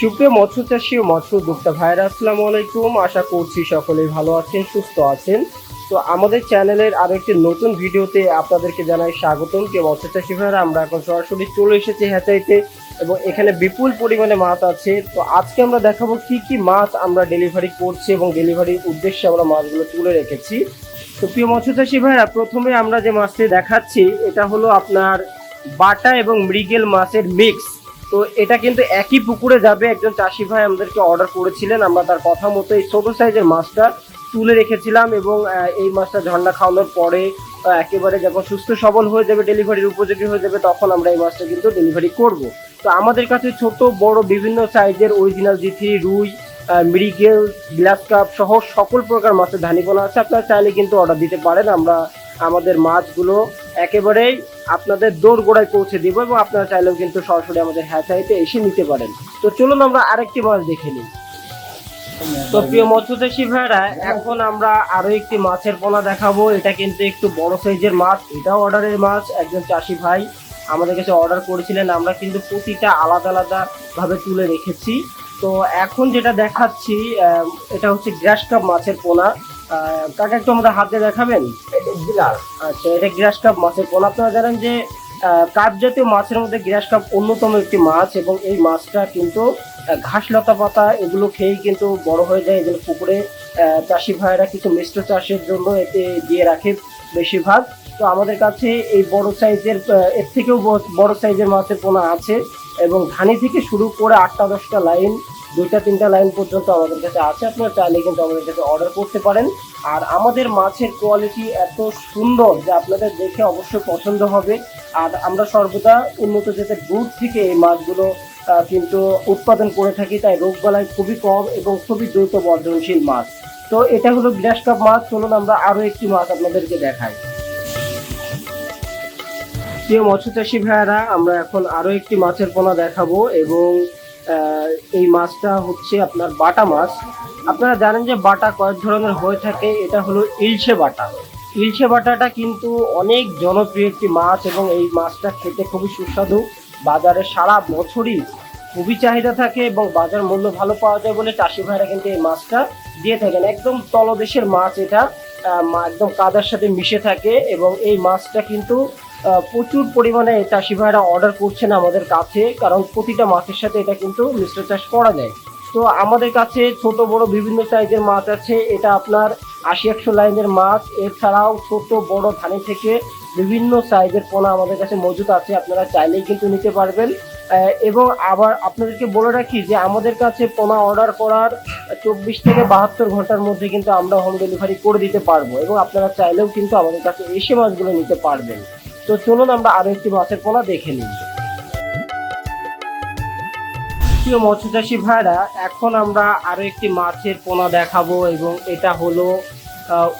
সুপ্রিয় মৎস্য চাষী ও মৎস্য উদ্যোক্তা ভাইরা আসসালামু আলাইকুম। আশা করছি সকলেই ভালো আছেন, সুস্থ আছেন। তো আমাদের চ্যানেলের আরও একটি নতুন ভিডিওতে আপনাদেরকে জানাই স্বাগতম। কে মৎস্য চাষী ভাইরা আমরা এখন সরাসরি চলে এসেছি হ্যাচাইতে এবং এখানে বিপুল পরিমাণে মাছ আছে। তো আজকে আমরা দেখাবো কি কি মাছ আমরা ডেলিভারি করছি এবং ডেলিভারির উদ্দেশ্যে আমরা মাছগুলো তুলে রেখেছি। তো প্রিয় মৎস্য চাষী ভাইরা প্রথমে আমরা যে মাছটি দেখাচ্ছি, এটা হলো আপনার বাটা এবং মৃগেল মাছের মিক্স তো এটা কিন্তু একই পুকুরে যাবে। একজন চাষি ভাই আমাদেরকে অর্ডার করেছিলেন। আমরা তার কথা মতো এই ছোটো সাইজের মাছটা তুলে রেখেছিলাম এবং এই মাছটা ঝর্ণা খাওয়ানোর পরে একেবারে যখন সুস্থ সবল হয়ে যাবে ডেলিভারির উপযোগী হয়ে যাবে, তখন আমরা এই মাছটা কিন্তু ডেলিভারি করব। তো আমাদের কাছে ছোট, বড়, বিভিন্ন সাইজের অরিজিনাল জিথি, রুই মৃগেল গ্লাস কাপ সহ সকল প্রকার মাছের ধানিপনা আছে। আপনারা চাইলে কিন্তু অর্ডার দিতে পারেন। আমরা আমাদের মাছগুলো একেবারেই আপনাদের দৌড় গোড়ায় পৌঁছে দিব এবং আপনারা চাইলেও কিন্তু সরাসরি আমাদের হ্যাচাইতে এসে নিতে পারেন। তো চলুন আমরা আরেকটি মাছ দেখে নিই। তো প্রিয় মৎস্যচাষী ভাইরা এখন আমরা আরও একটি মাছের পোনা দেখাবো। এটা কিন্তু একটু বড় সাইজের মাছ, এটাও অর্ডারের মাছ। একজন চাষি ভাই আমাদের কাছে অর্ডার করেছিলেন, আমরা কিন্তু প্রতিটা আলাদা আলাদা ভাবে তুলে রেখেছি। তো এখন যেটা দেখাচ্ছি এটা হচ্ছে কাপ মাছের পোনা। কাকা একটু আমাদের হাতে দেখাবেন? আচ্ছা এটা গ্রাস কাপ মাছের পোনা। আপনারা জানেন যে কাপ জাতীয় মাছের মধ্যে গ্রাস কাপ অন্যতম একটি মাছ এবং এই মাছটা কিন্তু ঘাস লতা পাতা এগুলো খেয়েই কিন্তু বড় হয়ে যায়। এগুলো পুকুরে চাষি ভাইয়েরা কিছু মিশ্র চাষের জন্য এতে দিয়ে রাখে বেশিরভাগ। তো আমাদের কাছে এই বড় সাইজের এর থেকেও বড় সাইজের মাছের পোনা আছে এবং ধানি থেকে শুরু করে আটটা দশটা লাইন দুইটা, তিনটা লাইন পর্যন্ত আমাদের কাছে আছে। আপনারা চাইলে কিন্তু আমাদের কাছে অর্ডার করতে পারেন। আর আমাদের মাছের কোয়ালিটি এত সুন্দর যে আপনাদের দেখে অবশ্যই পছন্দ হবে। আর আমরা সর্বদা উন্নত জাতের দুধ থেকে এই মাছগুলো কিন্তু উৎপাদন করে থাকি। তাই রোগবালাই খুবই কম এবং খুবই দ্রুত বর্ধনশীল মাছ। তো এটা হলো গ্লাস কাপ মাছ। চলুন আমরা আরও একটি মাছ আপনাদেরকে দেখাই। প্রিয় মৎস্য চাষী ভাইয়ারা, আমরা এখন আরও একটি মাছের পোনা দেখাবো এবং এই মাছটা হচ্ছে আপনার বাটা মাছ। আপনারা জানেন যে বাটা কয়েক ধরনের হয়ে থাকে, এটা হলো ইলশে বাটা। ইলশে বাটাটা কিন্তু অনেক জনপ্রিয় একটি মাছ এবং এই মাছটা খেতে খুবই সুস্বাদু। বাজারে সারা বছরই খুবই চাহিদা থাকে এবং বাজার মূল্য ভালো পাওয়া যায় বলে চাষি ভাইরা কিন্তু এই মাছটা দিয়ে থাকেন। একদম তলদেশের মাছ এটা একদম কাদার সাথে মিশে থাকে এবং এই মাছটা কিন্তু প্রচুর পরিমাণে চাষি ভাইরা অর্ডার করছেন আমাদের কাছে, কারণ প্রতিটা মাছের সাথে এটা কিন্তু মিশ্র চাষ করা যায়। তো আমাদের কাছে ছোট, বড় বিভিন্ন সাইজের মাছ আছে, এটা আপনার আশি, একশো লাইনের মাছ, এছাড়াও ছোট, বড় ধানি থেকে বিভিন্ন সাইজের পোনা আমাদের কাছে মজুদ আছে, আপনারা চাইলেই কিন্তু নিতে পারবেন। এবং আবার আপনাদেরকে বলে রাখি যে আমাদের কাছে পোনা অর্ডার করার চব্বিশ থেকে বাহাত্তর ঘণ্টার মধ্যে কিন্তু আমরা হোম ডেলিভারি করে দিতে পারব, এবং আপনারা চাইলেও কিন্তু আমাদের কাছে এসে মাছগুলো নিতে পারবেন। তো চলুন আমরা আরও একটি মাছের পোনা দেখে নিই। প্রিয় মৎস্যচাষী ভাইরা এখন আমরা আরও একটি মাছের পোনা দেখাবো এবং এটা হলো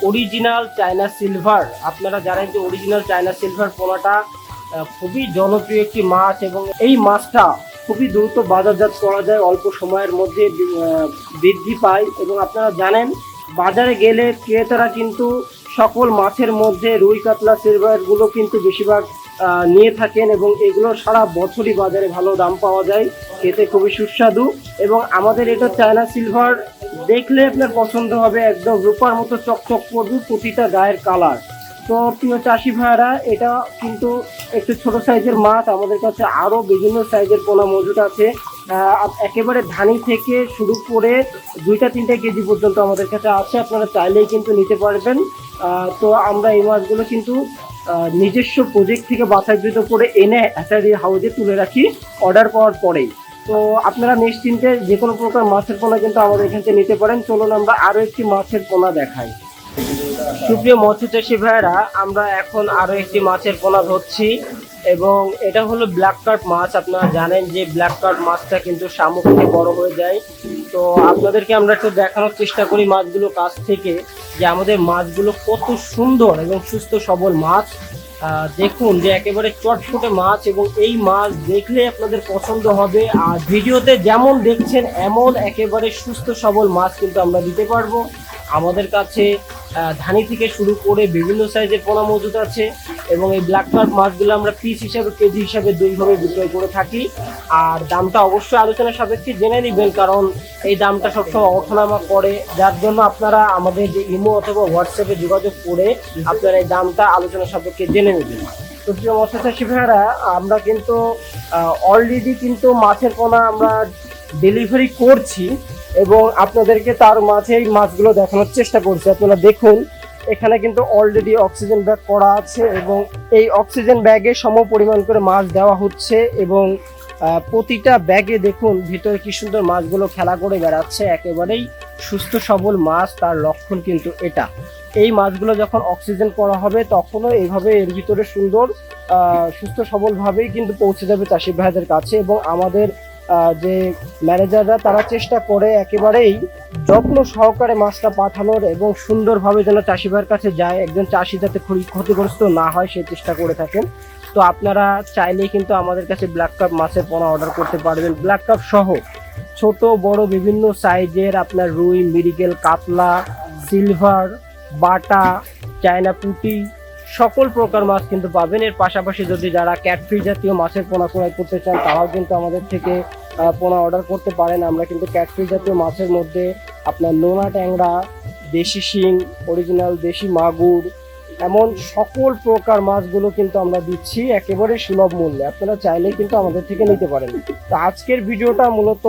অরিজিনাল চায়না সিলভার আপনারা জানেন যে অরিজিনাল চায়না সিলভার পোনাটা খুবই জনপ্রিয় একটি মাছ এবং এই মাছটা খুবই দ্রুত বাজারজাত করা যায়, অল্প সময়ের মধ্যে বৃদ্ধি পায় এবং আপনারা জানেন, বাজারে গেলে ক্রেতারা কিন্তু সকল মাছের মধ্যে রুই, কাতলা সিলভারগুলো কিন্তু বেশিরভাগ নিয়ে থাকেন এবং এগুলো সারা বছরই বাজারে ভালো দাম পাওয়া যায়। খেতে খুবই সুস্বাদু এবং আমাদের এটা চায়না সিলভার দেখলে আপনার পছন্দ হবে একদম রূপার মতো চকচক করবে, প্রতিটা গায়ের কালার। তো প্রিয় চাষি ভাইয়ারা এটা কিন্তু একটু ছোট সাইজের মাছ, আমাদের কাছে আরও বিভিন্ন সাইজের পোনা মজুদ আছে। একেবারে ধানি থেকে শুরু করে দুইটা তিনটা কেজি পর্যন্ত আমাদের কাছে আছে। আপনারা চাইলেই কিন্তু নিতে পারবেন। তো আমরা এই মাছগুলো কিন্তু নিজস্ব প্রজেক্ট থেকে বাছাইকৃত করে এনে হ্যাচারি হাউজে তুলে রাখি অর্ডার পাওয়ার পরেই। তো আপনারা নিশ্চিন্তে যে কোনো প্রকার মাছের পোনা কিন্তু আমাদের এখান থেকে নিতে পারেন। চলুন আমরা আরও একটি মাছের পোনা দেখাই। সুপ্রিয় মৎস্যচাষী ভাইরা আমরা এখন আরও একটি মাছের পোনা ধরছি এবং এটা হলো ব্ল্যাক কার্প মাছ। আপনারা জানেন যে ব্ল্যাক কার্প মাছটা কিন্তু শামুক থেকে বড় হয়ে যায়। তো আপনাদেরকে আমরা একটু দেখানোর চেষ্টা করি মাছগুলো কাছ থেকে যে আমাদের মাছগুলো কত সুন্দর এবং সুস্থ সবল মাছ। দেখুন যে একেবারে চটফটে মাছ এবং এই মাছ দেখলে আপনাদের পছন্দ হবে। আর ভিডিওতে যেমন দেখছেন, এমন একেবারে সুস্থ সবল মাছ কিন্তু আমরা দিতে পারব। আমাদের কাছে ধানি থেকে শুরু করে বিভিন্ন সাইজের পোনা মজুদ আছে এবং এই ব্ল্যাক কার্প মাছগুলো আমরা পিস হিসাবে, কেজি হিসাবে দুইভাবে বিক্রয় করে থাকি। আর দামটা অবশ্যই আলোচনা সাপেক্ষে জেনে নেবেন, কারণ এই দামটা সবসময় ওঠানামা করে। যার জন্য আপনারা আমাদের যে ইমো অথবা হোয়াটসঅ্যাপে যোগাযোগ করে আপনারা এই দামটা আলোচনা সাপেক্ষে জেনে নেবেন। তো প্রিয় মৎস্য ভাইয়ারা, আমরা কিন্তু অলরেডি কিন্তু মাছের পোনা আমরা ডেলিভারি করছি। এবং আপনাদেরকে তার মাঝে এই মাছগুলো দেখানোর চেষ্টা করছি। আপনারা দেখুন, এখানে কিন্তু অলরেডি অক্সিজেন ব্যাগ করা আছে এবং এই অক্সিজেন ব্যাগে সম পরিমাণ করে মাছ দেওয়া হচ্ছে এবং প্রতিটা ব্যাগে দেখুন, ভিতরে কি সুন্দর মাছগুলো খেলা করে বেড়াচ্ছে। একেবারেই সুস্থ সবল মাছ, তার লক্ষণ কিন্তু এটা। এই মাছগুলো যখন অক্সিজেন করা হবে, তখনও এইভাবে এর ভিতরে সুন্দর সুস্থ সবলভাবেই কিন্তু পৌঁছে যাবে চাষি ভাইদের কাছে এবং আমাদের যে ম্যানেজাররা তারা চেষ্টা করে একেবারেই যত্ন সহকারে মাছটা পাঠানোর এবং সুন্দরভাবে যেন চাষি ভাইয়ের কাছে যায়, একজন চাষি যাতে ক্ষতি- ক্ষতিগ্রস্ত না হয় সেই চেষ্টা করে থাকেন। তো আপনারা চাইলেই কিন্তু আমাদের কাছে ব্ল্যাক কাপ মাছের পোনা অর্ডার করতে পারবেন। ব্ল্যাক কাপ সহ ছোট, বড়, বিভিন্ন সাইজের আপনার রুই মিরিগেল কাতলা সিলভার বাটা, চায়না পুঁটি, সকল প্রকার মাছ কিন্তু পাবেন। এর পাশাপাশি যদি যারা ক্যাটফিশ জাতীয় মাছের পোনা ক্রয় করতে চান, তারাও কিন্তু আমাদের থেকে পোনা অর্ডার করতে পারেন। আমরা কিন্তু ক্যাটফিশ জাতীয় মাছের মধ্যে আপনার নোনা ট্যাংরা, দেশি শিং অরিজিনাল দেশি মাগুর, এমন সকল প্রকার মাছগুলো কিন্তু আমরা দিচ্ছি একেবারে সুলভ মূল্যে। আপনারা চাইলেই কিন্তু আমাদের থেকে নিতে পারেন। তো আজকের ভিডিওটা মূলত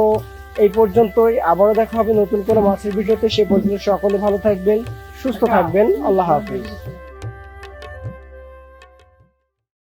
এই পর্যন্তই। আবারও দেখা হবে নতুন কোনো মাছের ভিডিওতে। সে পর্যন্ত সকলে ভালো থাকবেন, সুস্থ থাকবেন। আল্লাহ হাফিজ।